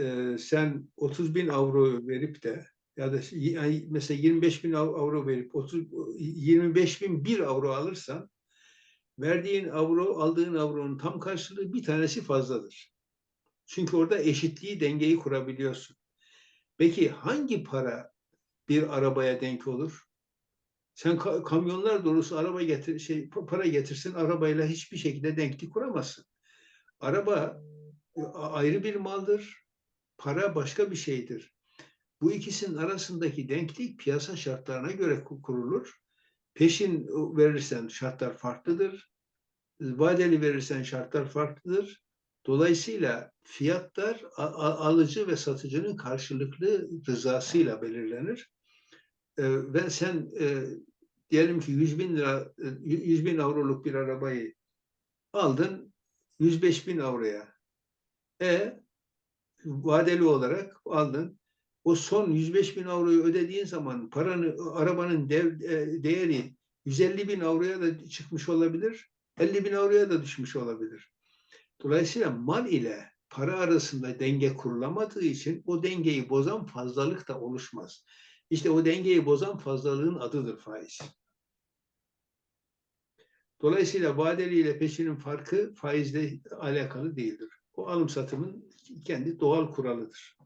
e, sen 30 bin avro verip de ya da yani mesela 25 bin av- avro verip 30 25 bin bir avro alırsan verdiğin avro aldığın avronun tam karşılığı bir tanesi fazladır. Çünkü orada eşitliği dengeyi kurabiliyorsun. Peki hangi para bir arabaya denk olur? Sen ka- kamyonlar dolusu araba getir şey pa- para getirsin arabayla hiçbir şekilde denklik kuramazsın. Araba ayrı bir maldır. Para başka bir şeydir. Bu ikisinin arasındaki denklik piyasa şartlarına göre ku- kurulur. Peşin verirsen şartlar farklıdır. Vadeli verirsen şartlar farklıdır. Dolayısıyla fiyatlar alıcı ve satıcının karşılıklı rızasıyla belirlenir. Ve sen e, diyelim ki 100 bin lira, e, 100 bin avroluk bir arabayı aldın 105 bin avroya. E vadeli olarak aldın. O son 105 bin avroyu ödediğin zaman paranı, arabanın dev, e, değeri 150 bin avroya da çıkmış olabilir, 50 bin avroya da düşmüş olabilir. Dolayısıyla mal ile para arasında denge kurulamadığı için o dengeyi bozan fazlalık da oluşmaz. İşte o dengeyi bozan fazlalığın adıdır faiz. Dolayısıyla vadeli ile peşinin farkı faizle alakalı değildir. O alım satımın kendi doğal kuralıdır.